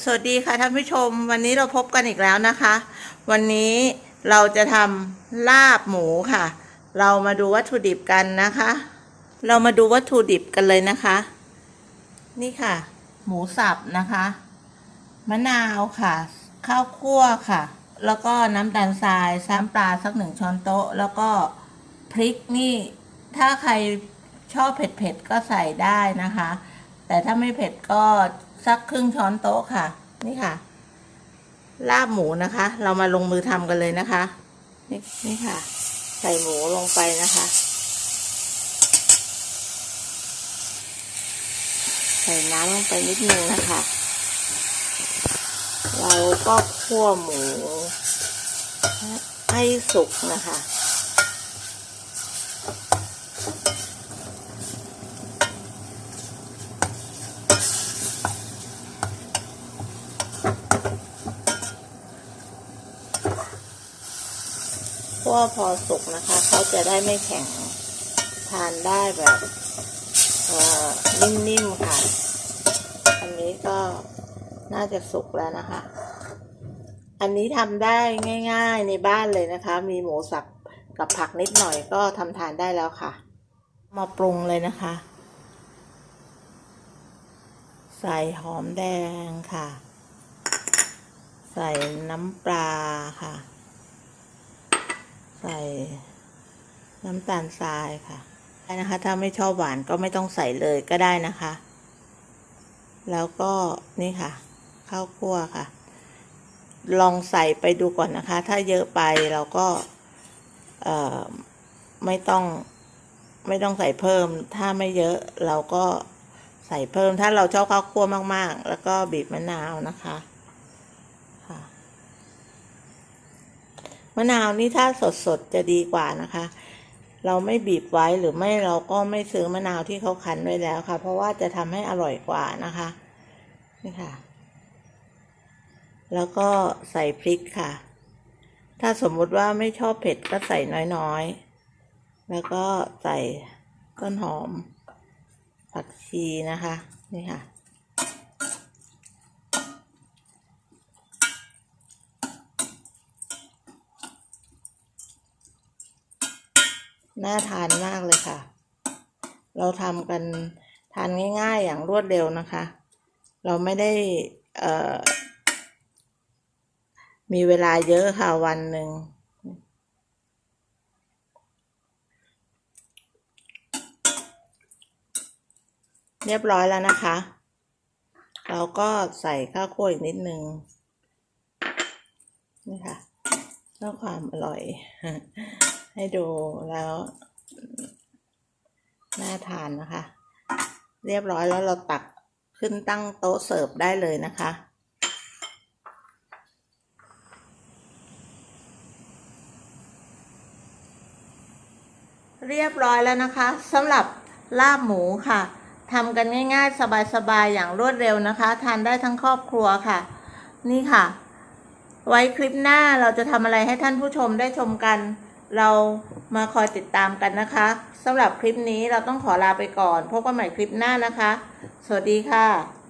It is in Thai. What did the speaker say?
สวัสดีค่ะท่านผู้ชม วันนี้เราพบกันอีกแล้วนะคะ วันนี้เราจะทำลาบหมูค่ะ เรามาดูวัตถุดิบกันนะคะ เรามาดูวัตถุดิบกันเลยนะคะ นี่ค่ะ หมูสับนะคะ มะนาวค่ะ ข้าวคั่วค่ะ แล้วก็น้ำตาลทรายซ้ำปลาสักหนึ่งช้อนโต๊ะ แล้วก็พริกนี่ ถ้าใครชอบเผ็ดๆก็ใส่ได้นะคะ แต่ถ้าไม่เผ็ดก็ สักครึ่งช้อนโต๊ะค่ะ นี่ค่ะ ลาบหมูนะคะ เรามาลงมือทำกันเลยนะคะ นี่นี่ค่ะ ใส่หมูลงไปนะคะ ใส่น้ำลงไปนิดนึงนะคะ เราก็คั่วหมูให้สุกนะคะ คั่วพอสุกนะคะเขาจะได้ไม่แข็งทานได้แบบนิ่มๆค่ะ อันนี้ก็น่าจะสุกแล้วนะคะ อันนี้ทำได้ง่ายๆในบ้านเลยนะคะ มีหมูสับกับผักนิดหน่อยก็ทำทานได้แล้วค่ะ มาปรุงเลยนะคะ ใส่หอมแดงค่ะ ใส่น้ำปลาค่ะ ใส่น้ำตาลทรายค่ะได้นะคะ ถ้าไม่ชอบหวานก็ไม่ต้องใส่เลยก็ได้นะคะ แล้วก็นี่ค่ะ ข้าวคั่วค่ะ ลองใส่ไปดูก่อนนะคะ ถ้าเยอะไปเราก็ไม่ต้องไม่ต้องใส่เพิ่ม ถ้าไม่เยอะเราก็ใส่เพิ่ม ถ้าเราชอบข้าวคั่วมากๆ แล้วก็บีบมะนาวนะคะ มะนาวนี่ถ้าสดๆจะดีกว่านะคะ เราไม่บีบไว้หรือไม่เราก็ไม่ซื้อมะนาวที่เขาคั้นไว้แล้วค่ะ เพราะว่าจะทำให้อร่อยกว่านะคะนี่ค่ะ แล้วก็ใส่พริกค่ะ ถ้าสมมุติว่าไม่ชอบเผ็ดก็ใส่น้อยๆ แล้วก็ใส่ต้นหอม ผักชีนะคะ นี่ค่ะ น่าทานมากเลยค่ะ เราทำกันทานง่าย ๆ อย่างรวดเร็วนะคะ เราไม่ได้มีเวลาเยอะค่ะวันหนึ่งเรียบร้อยแล้วนะคะ เราก็ใส่ข้าวคั่วอีกนิดนึง นี่ค่ะเพื่อความอร่อย ให้ดูแล้วน่าทานนะคะ เรียบร้อยแล้วเราตักขึ้นตั้งโต๊ะเสิร์ฟได้เลยนะคะเรียบร้อยแล้วนะคะสำหรับลาบหมูค่ะทำกันง่ายๆ สบายๆ อย่างรวดเร็วนะคะ ทานได้ทั้งครอบครัวค่ะ นี่ค่ะ ไว้คลิปหน้าเราจะทำอะไรให้ท่านผู้ชมได้ชมกัน เรามาคอยติดตามกันนะคะสำหรับคลิปนี้เราต้องขอลาไปก่อน พบกันใหม่คลิปหน้านะคะ สวัสดีค่ะ